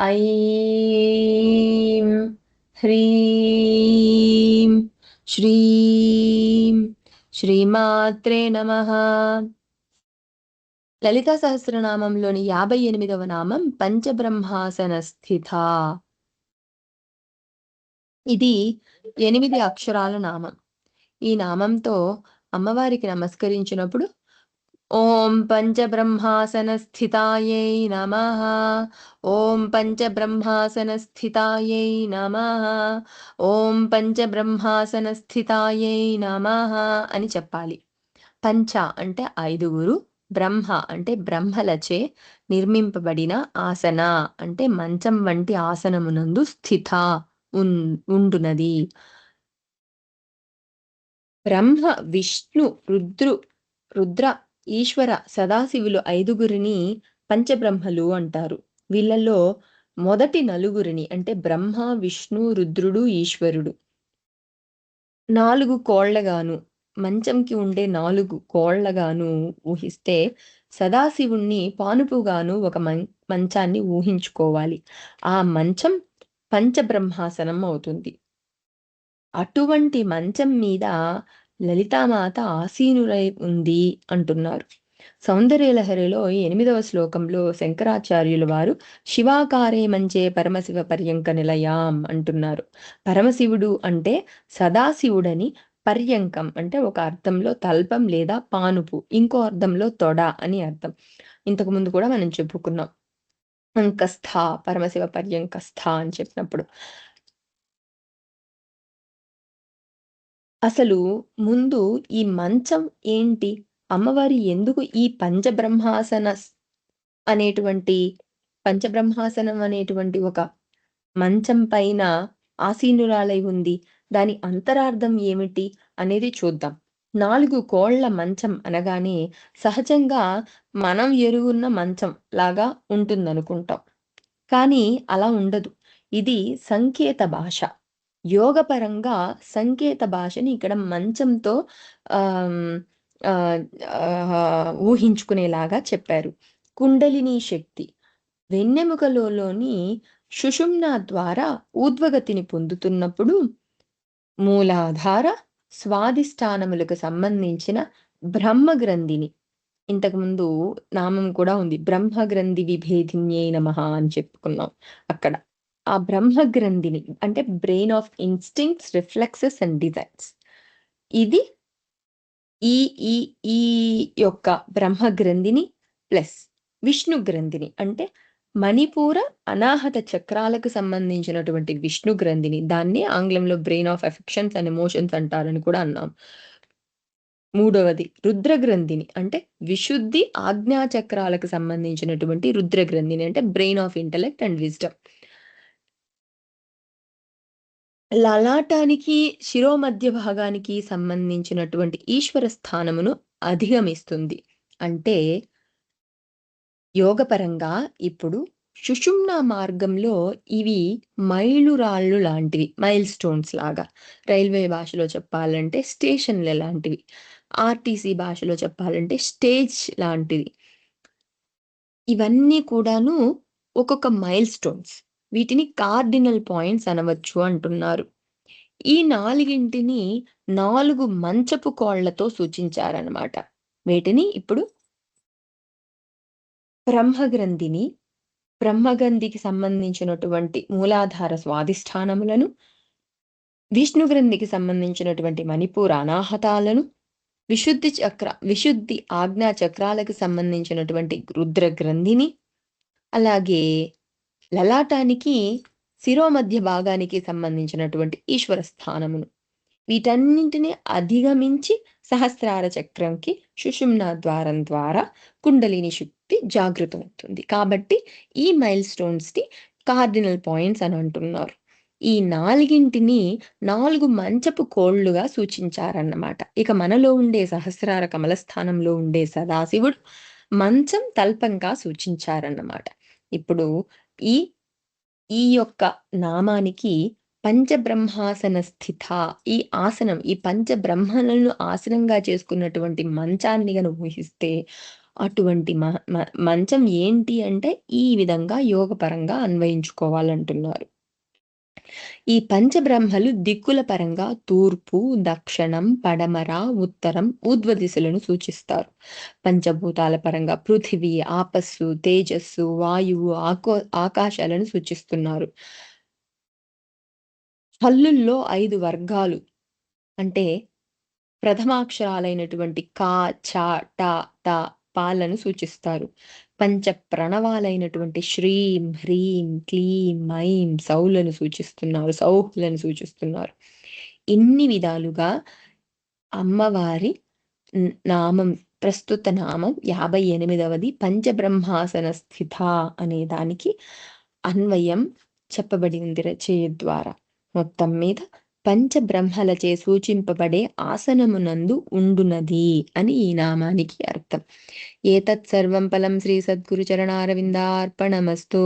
ఐం హ్రీం శ్రీం శ్రీమాత్రే నమ. లలితా సహస్రనామంలోని యాభై ఎనిమిదవ నామం పంచబ్రహ్మాసన స్థిత. ఇది ఎనిమిది అక్షరాల నామం. ఈ నామంతో అమ్మవారికి నమస్కరించినప్పుడు ఓం పంచబ్రహ్మాసన స్థితాయై నమ. ఓం పంచబ్రహ్మాసన నమ. ఓం పంచబ్రహ్మాసనస్థితాయై నమ అని చెప్పాలి. పంచ అంటే ఐదుగురు బ్రహ్మ అంటే బ్రహ్మలచే నిర్మింపబడిన ఆసన అంటే మంచం వంటి ఆసనమునందు స్థిత ఉన్ ఉండునది. బ్రహ్మ విష్ణు రుద్రు రుద్ర ఈశ్వర సదాశివులు ఐదుగురిని పంచబ్రహ్మలు అంటారు. వీళ్ళల్లో మొదటి నలుగురిని అంటే బ్రహ్మ విష్ణు రుద్రుడు ఈశ్వరుడు. నాలుగు కోళ్ళగాను మంచంకి ఉండే నాలుగు కోళ్ళగాను ఊహిస్తే సదాశివుణ్ణి పానుపుగాను ఒక మంచాన్ని ఊహించుకోవాలి. ఆ మంచం పంచబ్రహ్మాసనం అవుతుంది. అటువంటి మంచం మీద లలితామాత ఆసీనులై ఉంది అంటున్నారు. సౌందర్యలహరిలో ఎనిమిదవ శ్లోకంలో శంకరాచార్యుల వారు శివాకారే మంచే పరమశివ పర్యంక నిలయాం అంటున్నారు. పరమశివుడు అంటే సదాశివుడని పర్యంకం అంటే ఒక అర్థంలో తల్పం లేదా పానుపు ఇంకో అర్థంలో తొడ అని అర్థం. ఇంతకు ముందు కూడా మనం చెప్పుకున్నాం. అంకస్థ పరమశివ పర్యంకస్థ అని చెప్పినప్పుడు. అసలు ముందు ఈ మంచం ఏంటి? అమ్మవారి ఎందుకు ఈ పంచబ్రహ్మాసన అనేటువంటి పంచబ్రహ్మాసనం అనేటువంటి ఒక మంచం పైన ఆసీనురాలై ఉంది. దాని అంతరార్థం ఏమిటి అనేది చూద్దాం. నాలుగు కోళ్ళ మంచం అనగానే సహజంగా మనం ఎరుగున్న మంచం లాగా ఉంటుందనుకుంటాం. కానీ అలా ఉండదు. ఇది సంకేత భాష. యోగపరంగా సంకేత భాషని ఇక్కడ మంచంతో ఊహించుకునేలాగా చెప్పారు. కుండలిని శక్తి. వెన్నెముకలోని సుషుమ్న ద్వారా ఊద్వగతిని పొందుతున్నప్పుడు మూలాధార స్వాధిష్టానములకు సంబంధించిన బ్రహ్మగ్రంథిని. ఇంతకుముందు నామం కూడా ఉంది. బ్రహ్మగ్రంథి విభేదిన్యే నమ అని చెప్పుకున్నాం అక్కడ. ఆ బ్రహ్మగ్రంథిని అంటే brain of instincts reflexes and designs. ఇది ఈ ఈ ఈ యొక్క బ్రహ్మగ్రంథిని ప్లస్ విష్ణు గ్రంథిని. అంటే మణిపూర అనాహత చక్రాలకు సంబంధించినటువంటి విష్ణు గ్రంథిని. దాన్ని ఆంగ్లంలో brain of affections and emotions అంటారని కూడా అన్నాం. మూడవది రుద్ర గ్రంథిని అంటే విశుద్ధి ఆజ్ఞా చక్రాలకు సంబంధించినటువంటి రుద్ర గ్రంథిని అంటే brain of intellect and wisdom. లలాటానికి శిరోమధ్య భాగానికి సంబంధించినటువంటి ఈశ్వర స్థానమును అధిగమిస్తుంది. అంటే యోగపరంగా ఇప్పుడు సుషుమ్న మార్గంలో ఇవి మైలురాళ్ళు లాంటివి మైల్ స్టోన్స్ లాగా. రైల్వే భాషలో చెప్పాలంటే స్టేషన్ల లాంటివి. ఆర్టీసీ భాషలో చెప్పాలంటే స్టేజ్ లాంటివి ఇవన్నీ కూడాను ఒక్కొక్క మైల్ స్టోన్స్ వీటిని కార్డినల్ పాయింట్స్ అనవచ్చు అంటున్నారు. ఈ నాలుగింటిని నాలుగు మంచపు కోళ్ళతో సూచించారనమాట వీటిని ఇప్పుడు బ్రహ్మగ్రంథిని బ్రహ్మగ్రంథికి సంబంధించినటువంటి మూలాధార స్వాధిష్టానములను విష్ణు గ్రంథికి సంబంధించినటువంటి మణిపూర్ అనాహతాలను విశుద్ధి చక్ర విశుద్ధి ఆజ్ఞా చక్రాలకు సంబంధించినటువంటి రుద్ర గ్రంథిని అలాగే లలాటానికి శిరోమధ్య భాగానికి సంబంధించినటువంటి ఈశ్వర స్థానమును. వీటన్నింటినీ అధిగమించి సహస్రార చక్రంకి సుషుమ్న ద్వారం ద్వారా కుండలిని శక్తి జాగృతమవుతుంది. కాబట్టి ఈ మైల్ స్టోన్స్ని కార్డినల్ పాయింట్స్ అని అంటున్నారు. ఈ నాలుగింటిని నాలుగు మంచపు కోళ్ళుగా సూచించారన్నమాట. ఇక మనలో ఉండే సహస్రార కమల స్థానంలో ఉండే సదాశివుడు మంచం తల్పంగా సూచించారన్నమాట. ఇప్పుడు ఈ ఈ యొక్క నామానికి పంచబ్రహ్మాసన స్థిత ఈ ఆసనం ఈ పంచబ్రహ్మలను ఆసనంగా చేసుకున్నటువంటి మంచాన్ని గను ఊహిస్తే అటువంటి మంచం ఏంటి అంటే ఈ విధంగా యోగపరంగా అన్వయించుకోవాలంటున్నారు. ఈ పంచబ్రహ్మలు దిక్కుల పరంగా తూర్పు, దక్షిణం, పడమర, ఉత్తరం, ఊర్ధ్వ దిశలను సూచిస్తారు. పంచభూతాల పరంగా పృథివీ, ఆపస్సు, తేజస్సు, వాయువు, ఆకో ఆకాశాలను సూచిస్తున్నారు. హల్లుల్లో ఐదు వర్గాలు అంటే ప్రథమాక్షరాలైనటువంటి కా, చ, ట, త, పాలను సూచిస్తారు. పంచ ప్రణవాలైనటువంటి శ్రీం, హ్రీం, క్లీం, ఐం, సౌలను సూచిస్తున్నారు. సౌహులను సూచిస్తున్నారు. ఇన్ని విధాలుగా అమ్మవారి నామం ప్రస్తుత నామం 58వది పంచబ్రహ్మాసన స్థిత అనే దానికి అన్వయం చెప్పబడి ఉంది ద్వారా. మొత్తం మీద పంచబ్రహ్మలచే సూచింపబడే ఆసనమునందు ఉండునది అని ఈ నామానికి అర్థం. ఏతత్ సర్వం ఫలం శ్రీ సద్గురు చరణారవిందార్పణమస్తో